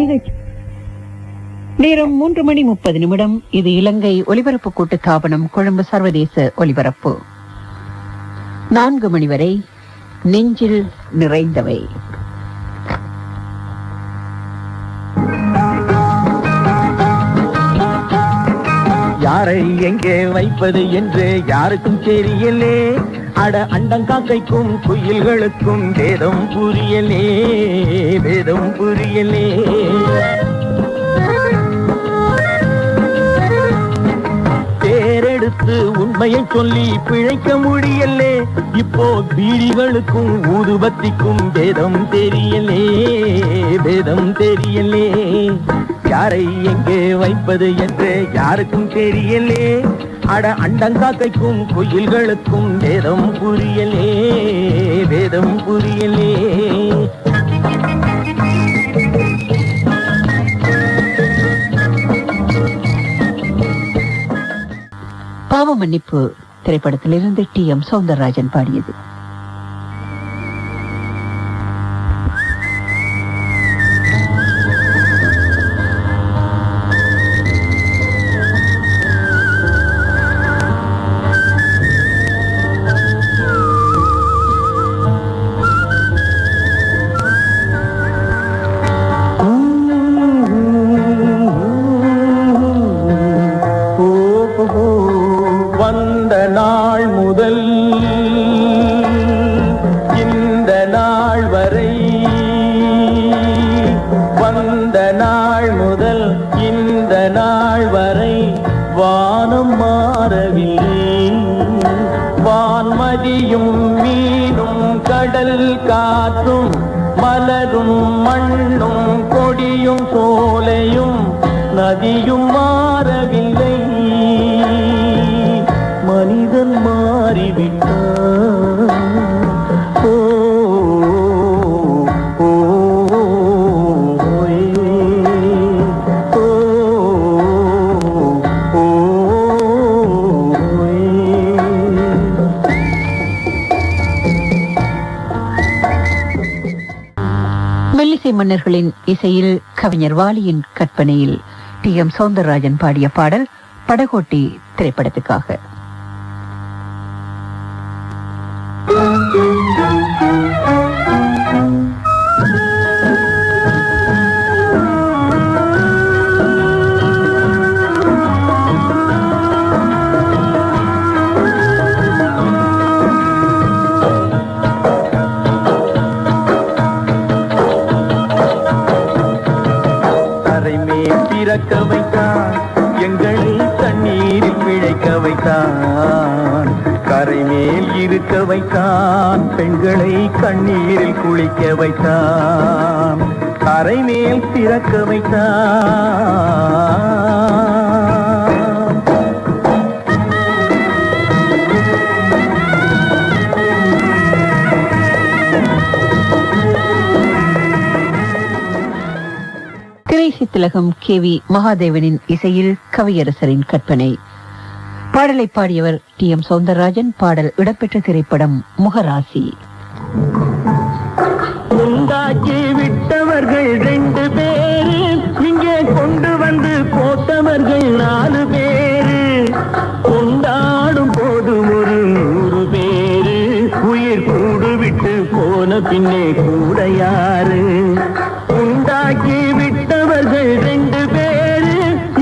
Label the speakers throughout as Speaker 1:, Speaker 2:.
Speaker 1: நிகழ்ச்சி. நேரம் மூன்று மணி முப்பது நிமிடம். இது இலங்கை ஒலிபரப்பு கூட்டு தாபனம் கொழும்பு சர்வதேச ஒலிபரப்பு. நான்கு மணி வரை நெஞ்சில் நிறைந்தவை.
Speaker 2: யாரை எங்கே வைப்பது என்று யாருக்கும் தெரியலே. அட அண்டங்காக்கைக்கும் குயில்களுக்கும் வேதம் புரியலே வேதம் புரியலே. பேரெடுத்து உண்மையை சொல்லி பிழைக்க முடியலே இப்போ பீடிகளுக்கும் ஊதுபத்திக்கும் வேதம் தெரியலே வேதம் தெரியலே. யாரை எங்கே வைப்பது என்று யாருக்கும் தெரியலே. அட அண்டங்காக்கைக்கும் குயில்களுக்கும் வேதம் புரியலே வேதம் புரியலே.
Speaker 1: பாவ மன்னிப்பு திரைப்படத்திலிருந்து டி எம் சௌந்தரராஜன் பாடியது.
Speaker 2: வான்மதியும் மீனும் கடல் காத்தும் மலரும் மண்ணும் கொடியும் சோலையும் நதியும் மா
Speaker 1: மெல்லிசை மன்னர்களின் இசையில் கவிஞர் வாலியின் கற்பனையில் டி எம் சௌந்தரராஜன் பாடிய பாடல் படகோட்டி திரைப்படத்துக்காக.
Speaker 2: தண்ணீரில் பிழைக்க வைத்தான். கரை மேல் இருக்க வைத்தான். பெண்களை கண்ணீரில் குளிக்க வைத்தான். கரை மேல் திறக்க
Speaker 1: வைத்தான். திலகம் கே வி மகாதேவனின் இசையில் கவியரசரின் கற்பனை. பாடலை பாடியவர் டி எம் சவுந்தரராஜன். பாடல் இடம்பெற்ற திரைப்படம் முகராசி.
Speaker 2: உண்டாக்கி விட்டவர்கள் ரெண்டு பேரு. இங்கே கொண்டு வந்து போட்டவர்கள் நாலு பேரு. கொண்டாடும் போது ஒரு நூறு பேரு. உயிர் கூடு விட்டு போன பின்னே கூட யாரு? உண்டாக்கி போட்டவர்கள் ரெண்டு பேரு.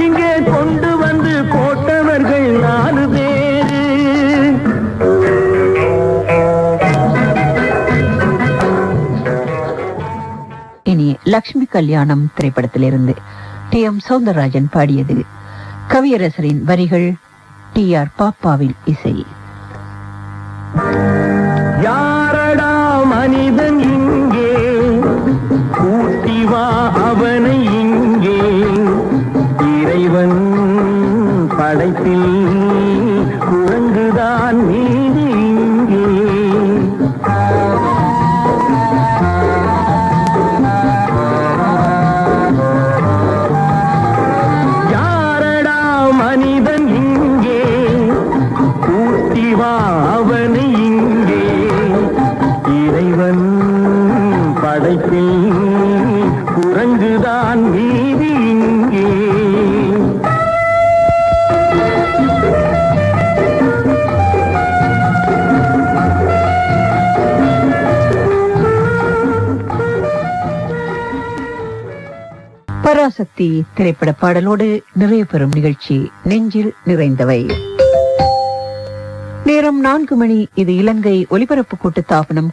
Speaker 2: இங்கே கொண்டு வந்து போட்டவர்கள் நாலு பேரு.
Speaker 1: இனி லக்ஷ்மி கல்யாணம் திரைப்படத்திலிருந்து டி எம் சௌந்தரராஜன் பாடியது கவியரசரின் வரிகள் டி ஆர் பாப்பாவின் இசை.
Speaker 2: தான் நீதி யாரடா மனிதன் இங்கே? கூட்டிவா அவனை இங்கே. இறைவன் படைப்பில் குரங்குதான் நீ
Speaker 1: பராசக்தி திரைப்பட பாடலோடு நிறைய பெறும் நிகழ்ச்சி நெஞ்சில் நிறைந்தவை. நேரம் நான்கு மணி. இது இலங்கை ஒலிபரப்பு கூட்டு தாபனம்.